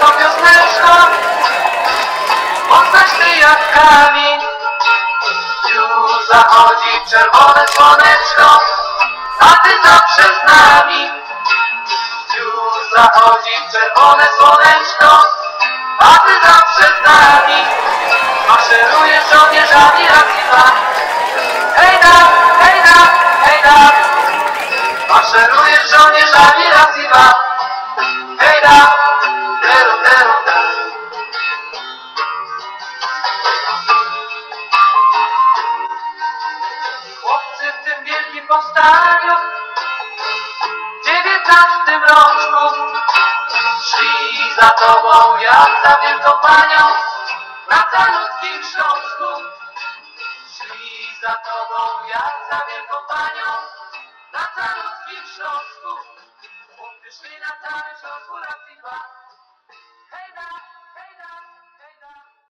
to pioseneczko Odnośny jak kamień. Już zachodzi czerwone słoneczko A ty zawsze z nami. Już zachodzi czerwone słoneczko A ty zawsze z nami. Maszerujesz żołnierzami racji dwa. Hejda, hejda, hejda Maszerujesz żołnierzami racji powstaniu w dziewiętnastym roku szli za tobą jak za wielką panią na calutkim Śląsku. Szli za tobą jak za wielką panią na calutkim Śląsku. Chłopcy szli na całym Śląsku i dwa.